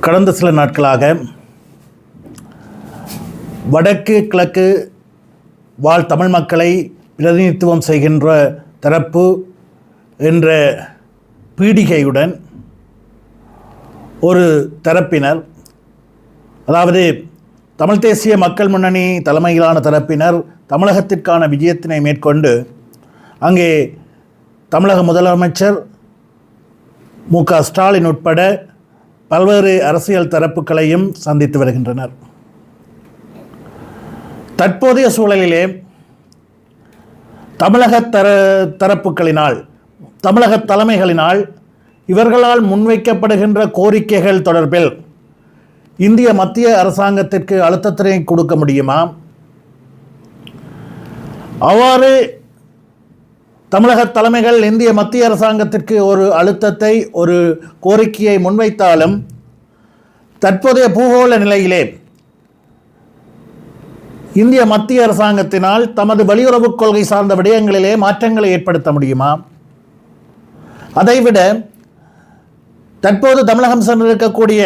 கடந்த சில நாட்களாக வடக்கு கிழக்கு வாழ் தமிழ் மக்களை பிரதிநிதித்துவம் செய்கின்ற தரப்பு என்ற பீடிகையுடன் ஒரு தரப்பினர் அதாவது தமிழ் தேசிய மக்கள் முன்னணி தலைமையிலான தரப்பினர் தமிழகத்திற்கான விஜயத்தினை மேற்கொண்டு அங்கே தமிழக முதலமைச்சர் மு க ஸ்டாலின் உட்பட பல்வேறு அரசியல் தரப்புகளையும் சந்தித்து வருகின்றனர். தற்போதைய சூழலிலே தமிழக தர தரப்புகளினால் தமிழக தலைமைகளினால் இவர்களால் முன்வைக்கப்படுகின்ற கோரிக்கைகள் தொடர்பில் இந்திய மத்திய அரசாங்கத்திற்கு அழுத்தத்தினை கொடுக்க முடியுமா? அவ்வாறு தமிழக தலைமைகள் இந்திய மத்திய அரசாங்கத்திற்கு ஒரு அழுத்தத்தை ஒரு கோரிக்கையை முன்வைத்தாலும் தற்போதைய பூகோள நிலையிலே இந்திய மத்திய அரசாங்கத்தினால் தமது வெளியுறவுக் கொள்கை சார்ந்த விடயங்களிலே மாற்றங்களை ஏற்படுத்த முடியுமா? அதைவிட தற்போது தமிழகம் சென்றிருக்கக்கூடிய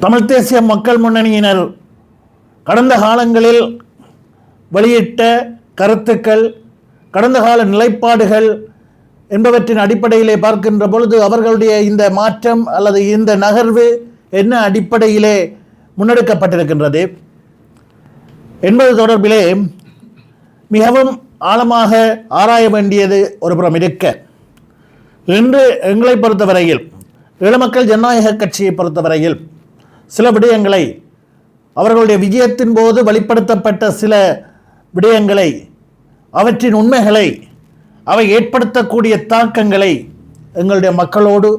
தமிழ் தேசிய மக்கள் முன்னணியினர் கடந்த காலங்களில் வெளியிட்ட கருத்துக்கள் கடந்த கால நிலைப்பாடுகள் என்பவற்றின் அடிப்படையிலே பார்க்கின்ற பொழுது அவர்களுடைய இந்த மாற்றம் அல்லது இந்த நகர்வு என்ன அடிப்படையிலே முன்னெடுக்கப்பட்டிருக்கின்றது என்பது தொடர்பிலே மிகவும் ஆழமாக ஆராய வேண்டியது ஒரு புறம் இருக்க. இன்று எங்களை பொறுத்தவரையில் ஈழமக்கள் ஜனநாயக கட்சியை பொறுத்தவரையில் சில விடயங்களை அவர்களுடைய விஜயத்தின் போது வெளிப்படுத்தப்பட்ட சில விடயங்களை அவற்றின் உண்மைகளை அவை ஏற்படுத்தக்கூடிய தாக்கங்களை எங்களுடைய மக்களோடு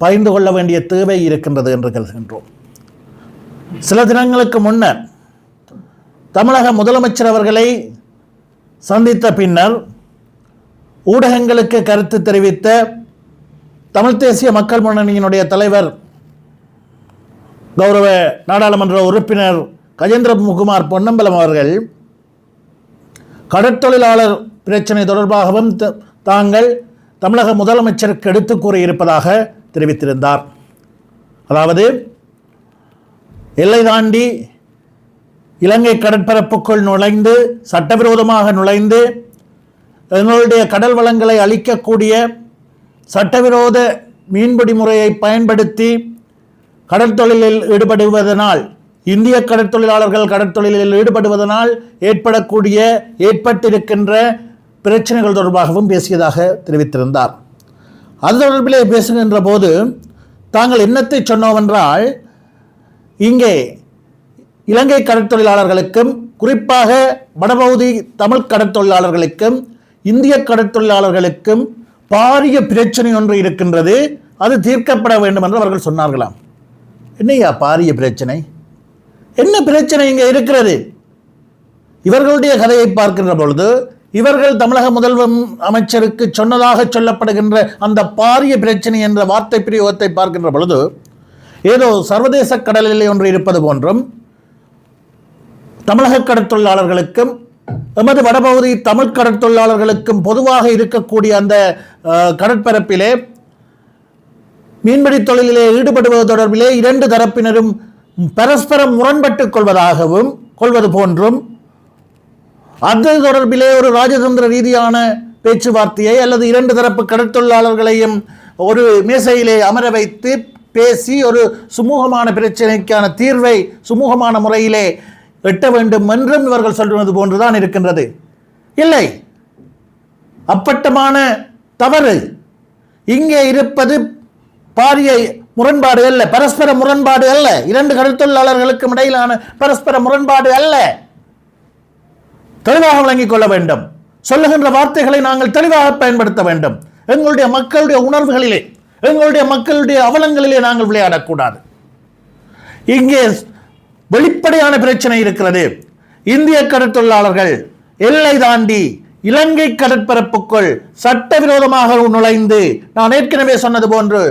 பகிர்ந்து கொள்ள வேண்டிய தேவை இருக்கின்றது என்று கருதுகின்றோம். சில தினங்களுக்கு முன்னர் தமிழக முதலமைச்சர் அவர்களை சந்தித்த பின்னர் ஊடகங்களுக்கு கருத்து தெரிவித்த தமிழ் தேசிய மக்கள் முன்னணியினுடைய தலைவர் கௌரவ நாடாளுமன்ற உறுப்பினர் கஜேந்திர முகுமார் பொன்னம்பலம் அவர்கள் கடற்தொழிலாளர் பிரச்சனை தொடர்பாகவும் த- தாங்கள் தமிழக முதலமைச்சருக்கு எடுத்து கூறியிருப்பதாக தெரிவித்திருந்தார். அதாவது எல்லை தாண்டி இலங்கை கடற்பரப்புக்குள் நுழைந்து சட்டவிரோதமாக நுழைந்து எங்களுடைய கடல் வளங்களை அழிக்கக்கூடிய சட்டவிரோத மீன்பிடி முறையை பயன்படுத்தி கடற்தொழிலில் ஈடுபடுவதனால் இந்திய கடற்தொழிலாளர்கள் கடற்தொழிலில் ஈடுபடுவதனால் ஏற்படக்கூடிய ஏற்பட்டிருக்கின்ற பிரச்சனைகள் தொடர்பாகவும் பேசியதாக தெரிவித்திருந்தார். அது தொடர்பிலே பேசுகின்ற போது தாங்கள் என்னத்தை சொன்னோமென்றால் இங்கே இலங்கை கடற்தொழிலாளர்களுக்கும் குறிப்பாக வடபகுதி தமிழ் கடற்தொழிலாளர்களுக்கும் இந்திய கடற்தொழிலாளர்களுக்கும் பாரிய பிரச்சனை ஒன்று இருக்கின்றது. அது தீர்க்கப்பட வேண்டும் என்று அவர்கள் சொன்னார்களாம். என்னையா பாரிய பிரச்சனை? என்ன பிரச்சனை இங்கே இருக்கிறது? இவர்களுடைய கதையை பார்க்கின்ற பொழுது இவர்கள் தமிழக முதல்வர் அமைச்சருக்கு சொன்னதாக சொல்லப்படுகின்ற அந்த பாரிய பிரச்சனை என்ற வார்த்தை பிரயோகத்தை பார்க்கின்ற பொழுது ஏதோ சர்வதேச கடலிலே ஒன்று இருப்பது போன்றும் தமிழக கடற்தொழிலாளர்களுக்கும் எமது வடபகுதி தமிழ் கடற்தொழிலாளர்களுக்கும் பொதுவாக இருக்கக்கூடிய அந்த கடற்பரப்பிலே மீன்பிடி தொழிலிலே ஈடுபடுவது தொடர்பிலே இரண்டு தரப்பினரும் பரஸ்பரம் முரண்பட்டுக் கொள்வதாகவும் கொள்வது போன்றும் அது தொடர்பிலே ஒரு ராஜதந்திர ரீதியான பேச்சுவார்த்தையை அல்லது இரண்டு தரப்பு கடற்தொழிலாளர்களையும் ஒரு மேசையிலே அமர வைத்து பேசி ஒரு சுமூகமான பிரச்சனைக்கான தீர்வை சுமூகமான முறையிலே எட்ட வேண்டும் என்றும் இவர்கள் சொல்வது போன்றுதான் இருக்கின்றது. இல்லை. அப்பட்டமான தவறு இங்கே இருப்பது பாரிய முரண்பாடு அல்ல. பரஸ்பர முரண்பாடு அல்ல. இரண்டு கடற்தொழிலாளர்களுக்கும் இடையிலான பரஸ்பர முரண்பாடு அல்ல. தெளிவாக விளங்கிக் கொள்ள வேண்டும். சொல்லுகின்ற வார்த்தைகளை நாங்கள் தெளிவாக பயன்படுத்த வேண்டும். எங்களுடைய மக்களுடைய உணர்வுகளிலே எங்களுடைய மக்களுடைய அவலங்களிலே நாங்கள் விளையாடக்கூடாது. இங்கே வெளிப்படையான பிரச்சனை இருக்கிறது. இந்திய கடற்தொழிலாளர்கள் எல்லை தாண்டி இலங்கை கடற்பரப்புக்குள் சட்டவிரோதமாக நுழைந்து நான் ஏற்கனவே சொன்னது போன்று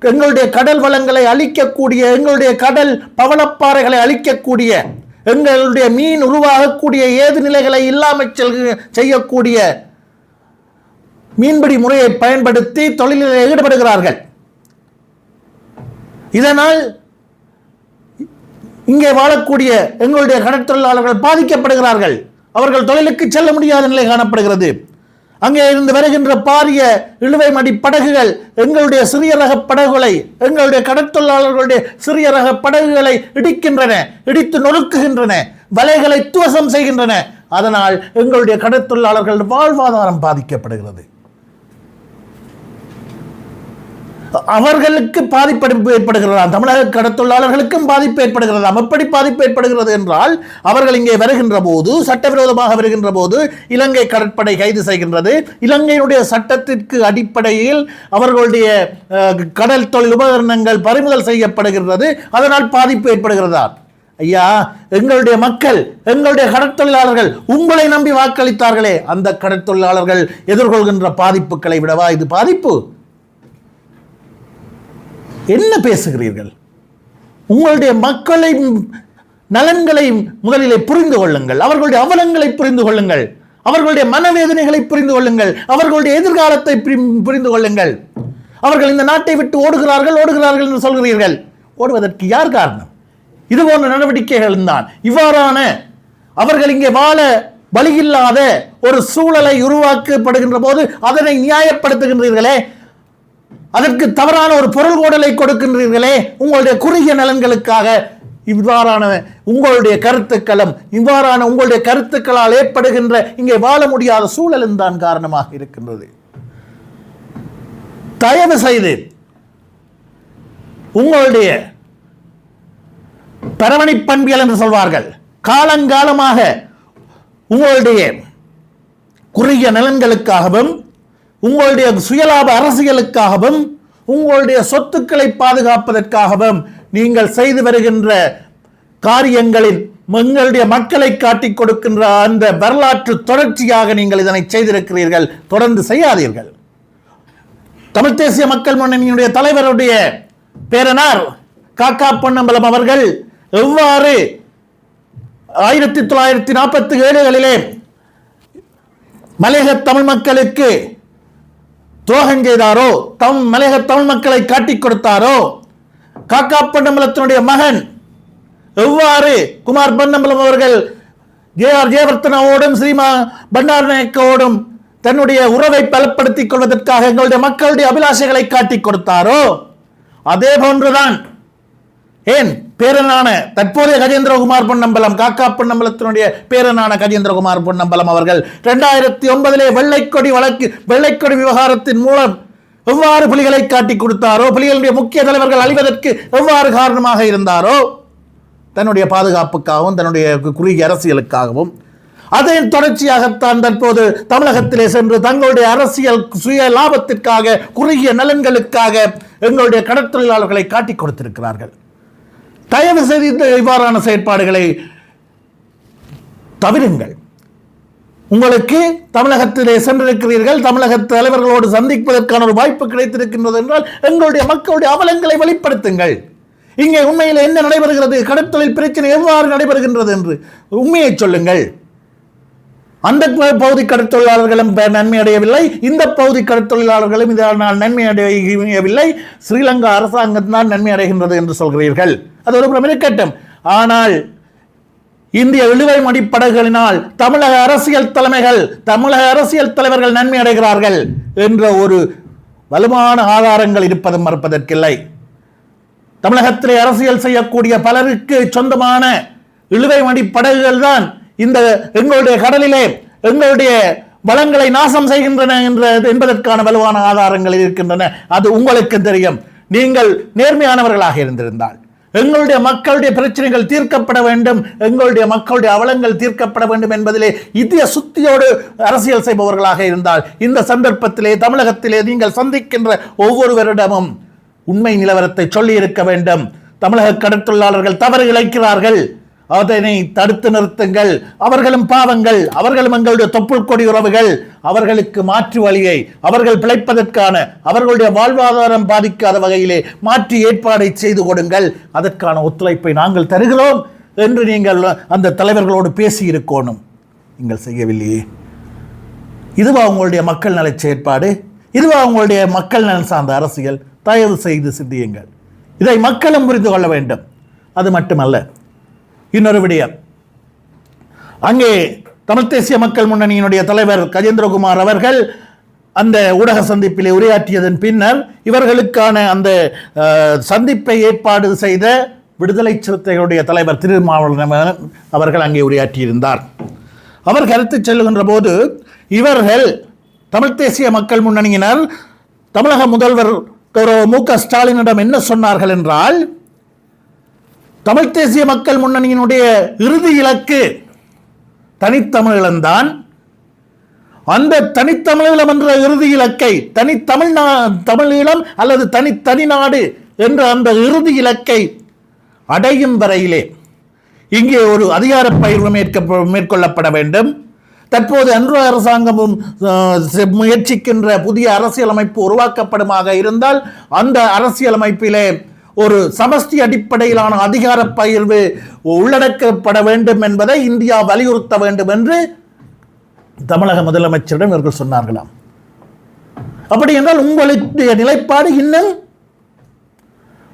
எங்களுடைய கடல் வளங்களை அழிக்கக்கூடிய எங்களுடைய கடல் பவளப்பாறைகளை அழிக்கக்கூடிய எங்களுடைய மீன் உருவாகக்கூடிய ஏது நிலைகளை இல்லாமல் செல்- செய்யக்கூடிய மீன்பிடி முறையை பயன்படுத்தி தொழிலில் ஈடுபடுகிறார்கள். இதனால் இங்கே வாழக்கூடிய எங்களுடைய கடற்தொழிலாளர்கள் பாதிக்கப்படுகிறார்கள். அவர்கள் தொழிலுக்கு செல்ல முடியாத நிலை காணப்படுகிறது. அங்கே இருந்து வருகின்ற பாரிய இழுவை மடி படகுகள் எங்களுடைய சிறிய ரக படகுகளை எங்களுடைய கடற்தொழிலாளர்களுடைய சிறிய ரக படகுகளை இடிக்கின்றன இடித்து நொறுக்குகின்றன வலைகளை துவசம் செய்கின்றன. அதனால் எங்களுடைய கடற்தொழிலாளர்கள் வாழ்வாதாரம் பாதிக்கப்படுகிறது. அவர்களுக்கு பாதிப்பு ஏற்படுகிறதா? தமிழக கடத்தொழிலாளர்களுக்கும் பாதிப்பு ஏற்படுகிறதா? எப்படி பாதிப்பு ஏற்படுகிறது என்றால் அவர்கள் இங்கே வருகின்ற போது சட்டவிரோதமாக வருகின்ற போது இலங்கை கடற்படை கைது செய்கின்றது. இலங்கையினுடைய சட்டத்திற்கு அடிப்படையில் அவர்களுடைய அஹ், கடல் தொழில் உபகரணங்கள் பறிமுதல் செய்யப்படுகிறது அதனால் பாதிப்பு ஏற்படுகிறதா? ஐயா எங்களுடைய மக்கள் எங்களுடைய கடற்தொழிலாளர்கள் உங்களை நம்பி வாக்களித்தார்களே. அந்த கடற்தொழிலாளர்கள் எதிர்கொள்கின்ற பாதிப்புகளை விடவா இது பாதிப்பு? என்ன பேசுகிறீர்கள்? உங்களுடைய மக்களை நலன்களை முதலிலே புரிந்து கொள்ளுங்கள். அவர்களுடைய அவலங்களை புரிந்து கொள்ளுங்கள். அவர்களுடைய மனவேதனைகளை புரிந்து கொள்ளுங்கள். அவர்களுடைய எதிர்காலத்தை புரி- புரிந்து கொள்ளுங்கள். அவர்கள் இந்த நாட்டை விட்டு ஓடுகிறார்கள் ஓடுகிறார்கள் என்று சொல்கிறீர்கள். ஓடுவதற்கு யார் காரணம்? இது போன்ற நடவடிக்கைகள் தான். இவ்வாறான அவர்கள் இங்கே வாழ வழியில்லாத ஒரு சூழலை உருவாக்கப்படுகின்ற போது அதனை நியாயப்படுத்துகின்றீர்களே. அதற்கு தவறான ஒரு பொருள் கோடலை கொடுக்கின்றீர்களே உங்களுடைய குறுகிய நலன்களுக்காக. இவ்வாறான உங்களுடைய கருத்துக்களும் இவ்வாறான உங்களுடைய கருத்துக்களால் ஏற்படுகின்ற இங்கே வாழ முடியாத சூழலும் தான் காரணமாக இருக்கின்றது. தயவு செய்து உங்களுடைய பரவணி பண்பியல் என்று சொல்வார்கள். காலங்காலமாக உங்களுடைய குறுகிய நலன்களுக்காகவும் உங்களுடைய சுயலாப அரசியலுக்காகவும் உங்களுடைய சொத்துக்களை பாதுகாப்பதற்காகவும் நீங்கள் செய்து வருகின்ற காரியங்களில் எங்களுடைய மக்களை காட்டிக் கொடுக்கின்ற அந்த வரலாற்று தொடர்ச்சியாக நீங்கள் இதனை செய்திருக்கிறீர்கள். தொடர்ந்து செய்யாதீர்கள். தமிழ் தேசிய மக்கள் முன்னணியினுடைய தலைவருடைய பேரனார் காக்கா பொன்னம்பலம் அவர்கள் எவ்வாறு ஆயிரத்தி தொள்ளாயிரத்தி நாற்பத்தி ஏழுகளிலே மலையக தமிழ் மக்களுக்கு துரோகம் செய்தாரோ? தம் மலையக தமிழ் மக்களை காட்டிக் கொடுத்தாரோ? காக்கா பொன்னம்பலத்தினுடைய மகன் எவ்வாறு குமார் பொன்னம்பலம் அவர்கள் ஜே ஆர் ஜெயவர்த்தனாவோடும் ஸ்ரீமா பண்டாரநாயக்கோடும் தன்னுடைய உறவை பலப்படுத்திக் கொள்வதற்காக எங்களுடைய மக்களுடைய அபிலாஷைகளை காட்டிக் கொடுத்தாரோ? அதே போன்றுதான். ஏன்? பேரனான தற்போதைய கஜேந்திரகுமார் பொன்னம்பலம் காக்கா பொன்னம்பலத்தினுடைய பேரனான கஜேந்திரகுமார் பொன்னம்பலம் அவர்கள் ரெண்டாயிரத்தி ஒன்பதிலே வெள்ளைக்கொடி வழக்கு வெள்ளைக்கொடி விவகாரத்தின் மூலம் எவ்வாறு புலிகளை காட்டிக் கொடுத்தாரோ புலிகளுடைய முக்கிய தலைவர்கள் அழிவதற்கு எவ்வாறு காரணமாக இருந்தாரோ தன்னுடைய பாதுகாப்புக்காகவும் தன்னுடைய குறுகிய அரசியலுக்காகவும் அதன் தொடர்ச்சியாகத்தான் தற்போது தமிழகத்திலே சென்று தங்களுடைய அரசியல் சுய லாபத்திற்காக குறுகிய நலன்களுக்காக எங்களுடைய கடற்தொழிலாளர்களை காட்டிக் கொடுத்திருக்கிறார்கள். தயவு செய்து இந்த இவ்வாறான செயற்பாடுகளை தவிருங்கள். உங்களுக்கு தமிழகத்திலே சென்றிருக்கிறீர்கள் தமிழக தலைவர்களோடு சந்திப்பதற்கான ஒரு வாய்ப்பு கிடைத்திருக்கின்றது என்றால் எங்களுடைய மக்களுடைய அவலங்களை வெளிப்படுத்துங்கள். இங்கே உண்மையில் என்ன நடைபெறுகிறது? கடற்தொழில் பிரச்சனை எவ்வாறு நடைபெறுகின்றது என்று உண்மையை சொல்லுங்கள். அந்த பகுதி கடற்தொழிலாளர்களும் நன்மை அடையவில்லை இந்த பகுதி கடற்தொழிலாளர்களும் இதனால் நன்மை அடையவில்லை ஸ்ரீலங்கா அரசாங்கம் தான் நன்மை அடைகின்றது என்று சொல்கிறீர்கள். அது ஒரு புறம் இருக்கட்டும். ஆனால் இந்திய இழுவை மடிப்படகுகளினால் தமிழக அரசியல் தலைமைகள் தமிழக அரசியல் தலைவர்கள் நன்மை அடைகிறார்கள் என்ற ஒரு வலுவான ஆதாரங்கள் இருப்பதும் மறுப்பதற்கில்லை. தமிழகத்திலே அரசியல் செய்யக்கூடிய பலருக்கு சொந்தமான இழுவை மடி படகுகள் தான் இந்த எங்களுடைய கடலிலே எங்களுடைய வளங்களை நாசம் செய்கின்றன என்ற என்பதற்கான வலுவான ஆதாரங்கள் இருக்கின்றன. அது உங்களுக்கு தெரியும். நீங்கள் நேர்மையானவர்களாக இருந்திருந்தால். எங்களுடைய மக்களுடைய பிரச்சனைகள் தீர்க்கப்பட வேண்டும். எங்களுடைய மக்களுடைய அவலங்கள் தீர்க்கப்பட வேண்டும் என்பதிலே இதய சுத்தியோடு அரசியல் செய்பவர்களாக இருந்தால் இந்த சந்தர்ப்பத்திலே தமிழகத்திலே நீங்கள் சந்திக்கின்ற ஒவ்வொருவரிடமும் உண்மை நிலவரத்தை சொல்லி இருக்க வேண்டும். தமிழக கடற்தொழிலாளர்கள் தவறு இழைக்கிறார்கள். அதனை தடுத்து நிறுத்துங்கள். அவர்களும் பாவங்கள் அவர்களும் எங்களுடைய தொப்புள் கொடி உறவுகள் அவர்களுக்கு மாற்று வழியை அவர்கள் பிழைப்பதற்கான அவர்களுடைய வாழ்வாதாரம் பாதிக்காத வகையிலே மாற்றி ஏற்பாடை செய்து கொடுங்கள். அதற்கான ஒத்துழைப்பை நாங்கள் தருகிறோம் என்று நீங்கள் அந்த தலைவர்களோடு பேசி இருக்கணும் நீங்கள் செய்யவில்லையே. இதுவா உங்களுடைய மக்கள் நலச் செயற்பாடு? இதுவா உங்களுடைய மக்கள் நலன் சார்ந்த அரசியல்? தயவு செய்து சிந்தியுங்கள். இதை மக்களும் புரிந்து கொள்ள வேண்டும். அது மட்டுமல்ல இன்னொரு விடயம். அங்கே தமிழ் தேசிய மக்கள் முன்னணியினுடைய தலைவர் கஜேந்திரகுமார் அவர்கள் அந்த ஊடக சந்திப்பிலே உரையாற்றியதன் பின்னர் இவர்களுக்கான அந்த சந்திப்பை ஏற்பாடு செய்த விடுதலை சிறுத்தைகளுடைய தலைவர் திருமாவளவன் அவர்கள் அங்கே உரையாற்றியிருந்தார். அவர் கருத்து செல்லுகின்ற போது இவர்கள் தமிழ் தேசிய மக்கள் முன்னணியினர் தமிழக முதல்வர் கௌரவ மு க ஸ்டாலினிடம் என்ன சொன்னார்கள் என்றால் தமிழ் தேசிய மக்கள் முன்னணியினுடைய இறுதி இலக்கு தனித்தமிழன்தான் அந்த தனித்தமிழீழம் என்ற இறுதி இலக்கை தனித்தமிழ்நா தமிழீழம் அல்லது தனி தனிநாடு என்ற அந்த இறுதி இலக்கை அடையும் வரையிலே இங்கே ஒரு அதிகார பயிர்வு மேற்க மேற்கொள்ளப்பட வேண்டும். தற்போது அன்று அரசாங்கமும் முயற்சிக்கின்ற புதிய அரசியலமைப்பு உருவாக்கப்படுமாக இருந்தால் அந்த அரசியலமைப்பிலே ஒரு சமஷ்டி அடிப்படையிலான அதிகார பகிர்வு உள்ளடக்கப்பட வேண்டும் என்பதை இந்தியா வலியுறுத்த வேண்டும் என்று தமிழக முதலமைச்சரிடம் இவர்கள் சொன்னார்களாம். அப்படி என்றால் உங்களுடைய நிலைப்பாடு இன்னும்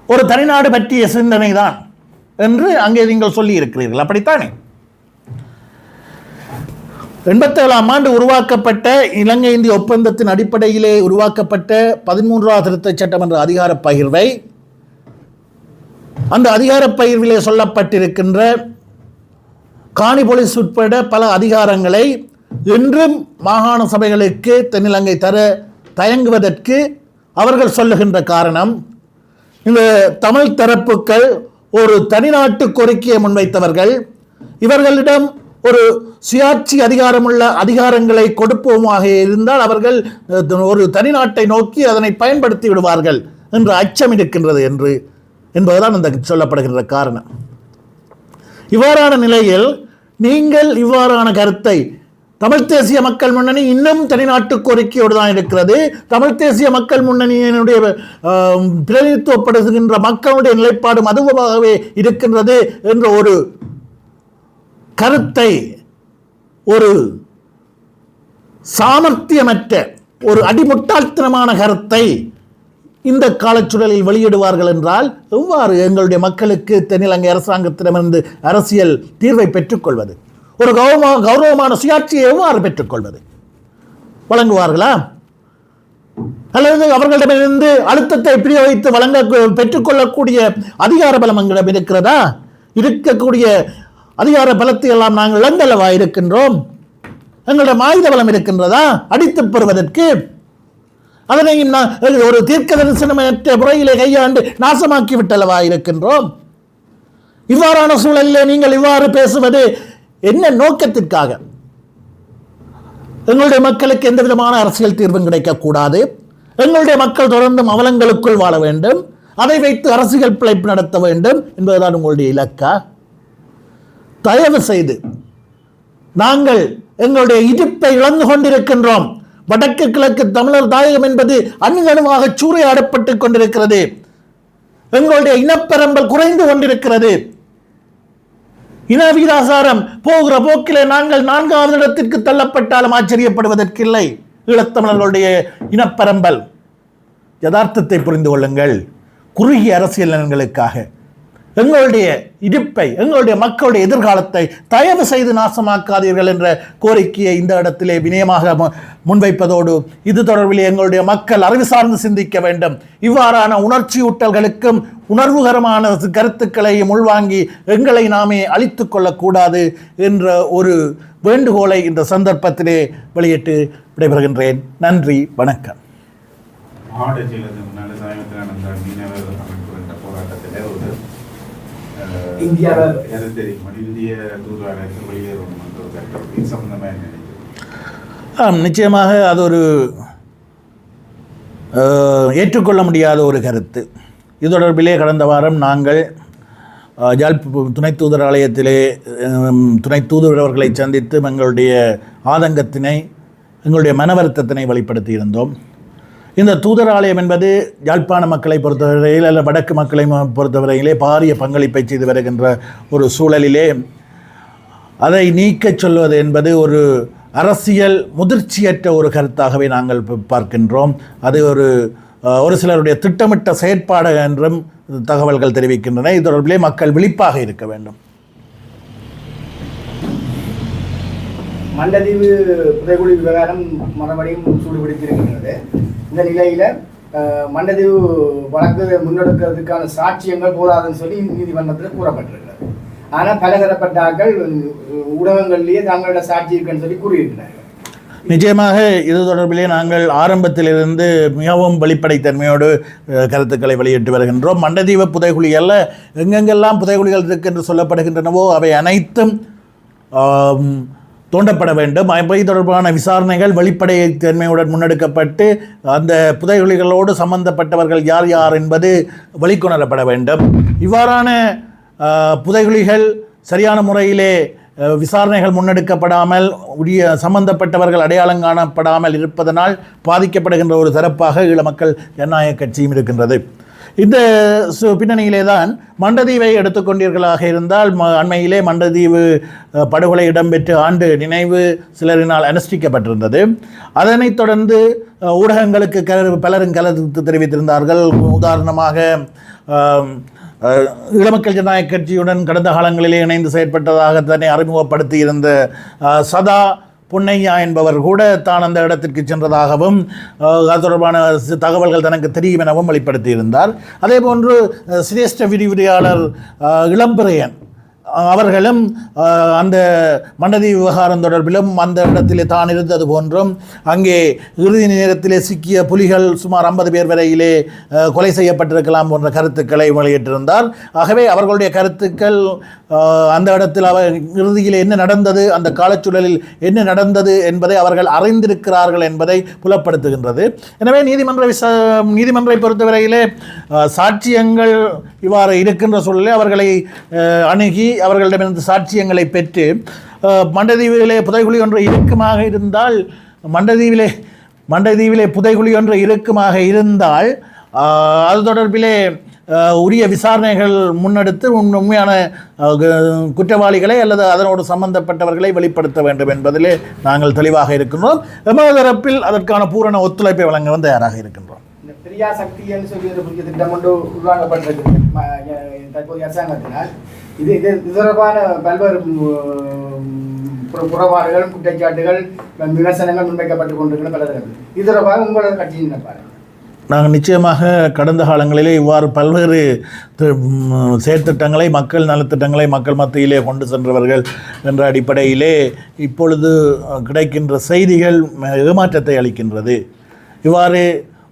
ஒரு தனிநாடு பற்றிய சிந்தனை தான் என்று அங்கே நீங்கள் சொல்லி இருக்கிறீர்கள் அப்படித்தானே? எண்பத்தேழாம் ஆண்டு உருவாக்கப்பட்ட இலங்கை இந்திய ஒப்பந்தத்தின் அடிப்படையிலே உருவாக்கப்பட்ட பதிமூன்றாவது திருத்த சட்டம் என்ற அதிகார பகிர்வை அந்த அதிகார பயிர்விலே சொல்லப்பட்டிருக்கின்ற காணி போலீஸ் உட்பட பல அதிகாரங்களை இன்றும் மாகாண சபைகளுக்கு தென்னிலங்கை தர தயங்குவதற்கு அவர்கள் சொல்லுகின்ற காரணம் இந்த தமிழ் தரப்புகள் ஒரு தனிநாட்டு கோரிக்கையை முன்வைத்தவர்கள். இவர்களிடம் ஒரு சுயாட்சி அதிகாரமுள்ள அதிகாரங்களை கொடுப்போமாக இருந்தால் அவர்கள் ஒரு தனிநாட்டை நோக்கி அதனை பயன்படுத்தி விடுவார்கள் என்ற அச்சம் இருக்கின்றது என்று என்பதுதான் அந்த சொல்லப்படுகின்ற காரணம். இவ்வாறான நிலையில் நீங்கள் இவ்வாறான கருத்தை தமிழ் தேசிய மக்கள் முன்னணி இன்னும் தனிநாட்டு கோரிக்கையோடு தான் இருக்கிறது. தமிழ் தேசிய மக்கள் முன்னணியினுடைய பிரதிநிதித்துவப்படுகின்ற மக்களுடைய நிலைப்பாடும் அதுவாகவே இருக்கின்றது என்ற ஒரு கருத்தை ஒரு சாமர்த்தியமற்ற ஒரு அடிமுட்டாள்தனமான கருத்தை இந்த காலச்சூழலில் வெளியிடுவார்கள் என்றால் எவ்வாறு எங்களுடைய மக்களுக்கு தென்னிலங்கை அரசாங்கத்திடமிருந்து அரசியல் தீர்வை பெற்றுக்கொள்வது? ஒரு கௌரவ கௌரவமான சுயாட்சியை எவ்வாறு பெற்றுக்கொள்வது? வழங்குவார்களா? அல்லது அவர்களிடமிருந்து அழுத்தத்தை பிரயோகித்து வழங்க பெற்றுக்கொள்ளக்கூடிய அதிகார பலம் எங்களிடம் இருக்கிறதா? இருக்கக்கூடிய அதிகார பலத்தை எல்லாம் நாங்கள் இழந்தளவா இருக்கின்றோம்? எங்களிடம் ஆயுத பலம் இருக்கின்றதா? அடித்துப் பெறுவதற்கு அதனையும் நான் ஒரு தீர்க்க தரிசனமற்ற முறையிலே கையாண்டு நாசமாக்கி விட்டளவா இருக்கின்றோம்? இவ்வாறான சூழலிலே நீங்கள் இவ்வாறு பேசுவது என்ன நோக்கத்திற்காக? எங்களுடைய மக்களுக்கு எந்த விதமான அரசியல் தீர்வும் கிடைக்கக்கூடாது. எங்களுடைய மக்கள் தொடர்ந்தும் அவலங்களுக்குள் வாழ வேண்டும். அதை வைத்து அரசியல் பிழைப்பு நடத்த வேண்டும் என்பதுதான் உங்களுடைய இலக்கா? தயவு செய்து நாங்கள் எங்களுடைய இருப்பை இழந்து கொண்டிருக்கின்றோம். வடக்கு கிழக்கு தமிழர் தாயகம் என்பது அணுகணுவாக சூறையாடப்பட்டுக் கொண்டிருக்கிறது. எங்களுடைய இனப்பெரம்பல் குறைந்து கொண்டிருக்கிறது. இன வீராசாரம் போகிற போக்கிலே நாங்கள் நான்காவது இடத்திற்கு தள்ளப்பட்டாலும் ஆச்சரியப்படுவதற்கில்லை. ஈழத்தமிழர்களுடைய இனப்பெரம்பல். யதார்த்தத்தை புரிந்து கொள்ளுங்கள். குறுகிய அரசியல் நலன்களுக்காக. எங்களுடைய இருப்பை எங்களுடைய மக்களுடைய எதிர்காலத்தை தயவு செய்து நாசமாக்காதீர்கள் என்ற கோரிக்கையை இந்த இடத்திலே வினயமாக மு- முன்வைப்பதோடு இது தொடர்பில் எங்களுடைய மக்கள் அறிவு சார்ந்து சிந்திக்க வேண்டும். இவ்வாறான உணர்ச்சியூட்டல்களுக்கும் உணர்வுகரமான கருத்துக்களையும் உள்வாங்கி எங்களை நாமே அழித்து கொள்ளக்கூடாது என்ற ஒரு வேண்டுகோளை இந்த சந்தர்ப்பத்திலே வெளியிட்டு விடைபெறுகின்றேன். நன்றி வணக்கம். மாவட்ட செயலகத்துக்கு தெரியுமா? இந்திய இது சம்பந்தமாக நிச்சயமாக அது ஒரு ஏற்றுக்கொள்ள முடியாத ஒரு கருத்து. இது தொடர்பிலே கடந்த வாரம் நாங்கள் ஜாழ் துணை தூதர் ஆலயத்திலே துணை தூதர் அவர்களை சந்தித்து எங்களுடைய ஆதங்கத்தினை எங்களுடைய மன வருத்தத்தினை வெளிப்படுத்தியிருந்தோம். இந்த தூதராலயம் என்பது யாழ்ப்பாண மக்களை பொறுத்தவரையில் அல்ல வடக்கு மக்களை பொறுத்தவரையிலே பாரிய பங்களிப்பை செய்து வருகின்ற ஒரு சூழலிலே அதை நீக்கச் சொல்வது என்பது ஒரு அரசியல் முதிர்ச்சியற்ற ஒரு கருத்தாகவே நாங்கள் பார்க்கின்றோம். அது ஒரு ஒரு சிலருடைய திட்டமிட்ட செயற்பாடு என்றும் தகவல்கள் தெரிவிக்கின்றன. இது தொடர்பிலே மக்கள் விழிப்பாக இருக்க வேண்டும். மண்டதீவு புதைகுழி விவகாரம் மறுபடியும் சூடுபிடித்திருக்கின்றது. இந்த நிலையில மன்னதிவு வழக்கு முன்னெடுக்கிறதுக்கான சாட்சியங்கள் போதாதுன்னு சொல்லி நீதிமன்றத்தில் கூறப்பட்டிருக்கிறது. ஆனால் பலதரப்பட்டார்கள் ஊடகங்கள்லேயே தங்களோட சாட்சி இருக்குன்னு சொல்லி கூறியிருக்கிறார்கள். நிச்சயமாக இது தொடர்பிலே நாங்கள் ஆரம்பத்திலிருந்து மிகவும் வெளிப்படைத்தன்மையோடு கருத்துக்களை வெளியிட்டு வருகின்றோம். மண்டதீவு புதைகுழி அல்ல எங்கெங்கெல்லாம் புதைகுழிகள் இருக்கு என்று சொல்லப்படுகின்றனவோ அவை அனைத்தும் தோண்டப்பட வேண்டும். அவை தொடர்பான விசாரணைகள் வெளிப்படை தன்மையுடன் முன்னெடுக்கப்பட்டு அந்த புதைகுழிகளோடு சம்பந்தப்பட்டவர்கள் யார் யார் என்பது வெளிக்கொணரப்பட வேண்டும். இவ்வாறான அஹ், புதைகுழிகள் சரியான முறையிலே விசாரணைகள் முன்னெடுக்கப்படாமல் உரிய சம்பந்தப்பட்டவர்கள் அடையாளம் காணப்படாமல் இருப்பதனால் பாதிக்கப்படுகின்ற ஒரு தரப்பாக ஈழ மக்கள் ஜனநாயக கட்சியும் இருக்கின்றது. இந்த சு- பின்னணியிலே தான் மண்டதீவை எடுத்துக்கொண்டீர்களாக இருந்தால் ம அண்மையிலே மண்டதீவு படுகொலை இடம்பெற்ற ஆண்டு நினைவு சிலரினால் அனுஷ்டிக்கப்பட்டிருந்தது. அதனைத் தொடர்ந்து ஊடகங்களுக்கு கரு பலரும் கலந்து தெரிவித்திருந்தார்கள். உதாரணமாக இளமக்கள் ஜனநாயக கட்சியுடன் கடந்த காலங்களிலே இணைந்து செயற்பட்டதாக தன்னை அறிமுகப்படுத்தியிருந்த சதா பொன்னையா என்பவர் கூட தான் அந்த இடத்திற்கு சென்றதாகவும் அது தொடர்பான தகவல்கள் தனக்கு தெரியும் எனவும் வெளிப்படுத்தியிருந்தார். அதே போன்று சிரேஷ்ட விரிவுரையாளர் இளம்பிரையன் அவர்களும் அந்த மண்டதி விவகாரம் தொடர்பிலும் அந்த இடத்திலே தான் இருந்தது போன்றும் அங்கே இறுதி நேரத்திலே சிக்கிய புலிகள் சுமார் ஐம்பது பேர் வரையிலே கொலை செய்யப்பட்டிருக்கலாம் போன்ற கருத்துக்களை வெளியிட்டிருந்தார். ஆகவே அவர்களுடைய கருத்துக்கள் அந்த இடத்தில் அவர் இறுதியில் என்ன நடந்தது அந்த காலச்சூழலில் என்ன நடந்தது என்பதை அவர்கள் அறிந்திருக்கிறார்கள் என்பதை புலப்படுத்துகின்றது. எனவே நீதிமன்ற விசா நீதிமன்றை பொறுத்தவரையிலே சாட்சியங்கள் இவ்வாறு இருக்கின்ற சூழலில் அவர்களை அணுகி அவர்களிடமிருந்து சாட்சியங்களை பெற்று மண்டதீவிலே புதைகுழி ஒன்று இறுக்கமாக இருந்தால் மண்டதீவிலே மண்டதீவிலே புதைகுழி ஒன்று இறுக்கமாக இருந்தால் அது தொடர்பிலே உரிய விசாரணைகள் முன்னெடுத்து உண்மையான குற்றவாளிகளை அல்லது அதனோடு சம்பந்தப்பட்டவர்களை வெளிப்படுத்த வேண்டும் என்பதிலே நாங்கள் தெளிவாக இருக்கின்றோம். எமது தரப்பில் அதற்கான பூரண ஒத்துழைப்பை வழங்கவும் தயாராக இருக்கின்றோம். இந்த சக்தி என்று சொல்லி ஒரு புதிய திட்டம் கொண்டு உருவாக்கப்பட்டிருக்கு. தற்போதைய அரசாங்கத்தினால். இது இது இது தொடர்பான பல்வேறு புறப்பாடுகள் குற்றச்சாட்டுகள் விமர்சனங்கள் முன்வைக்கப்பட்டு கொண்டிருக்கிற பல இது தொடர்பாக உங்களோட கட்சியின் நிலைப்பாடு நாங்கள் நிச்சயமாக கடந்த காலங்களிலே இவ்வாறு பல்வேறு செயற்திட்டங்களை மக்கள் நலத்திட்டங்களை மக்கள் மத்தியிலே கொண்டு சென்றவர்கள் என்ற அடிப்படையிலே இப்பொழுது கிடைக்கின்ற செய்திகள் ம- ஏமாற்றத்தை அளிக்கின்றது. இவ்வாறு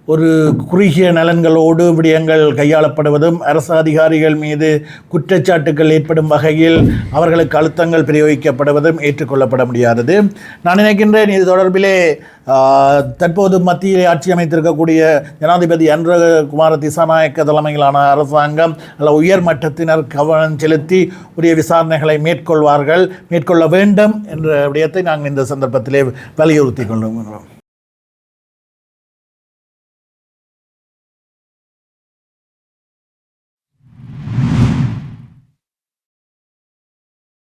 ஒரு குறுகிய நலன்களோடு விடயங்கள் கையாளப்படுவதும் அரசு அதிகாரிகள் மீது குற்றச்சாட்டுகள் ஏற்படும் வகையில் அவர்களுக்கு அழுத்தங்கள் பிரயோகிக்கப்படுவதும் ஏற்றுக்கொள்ளப்பட முடியாதது. நான் நினைக்கின்றேன் இது தொடர்பிலே தற்போது மத்தியிலே ஆட்சி அமைத்திருக்கக்கூடிய ஜனாதிபதி அன்ற குமார திசாநாயக்க தலைமையிலான அரசாங்கம் அல்ல உயர் மட்டத்தினர் கவனம் செலுத்தி உரிய விசாரணைகளை மேற்கொள்வார்கள். மேற்கொள்ள வேண்டும் என்ற விடயத்தை நாங்கள் இந்த சந்தர்ப்பத்திலே வலியுறுத்தி கொள்ளுகிறோம்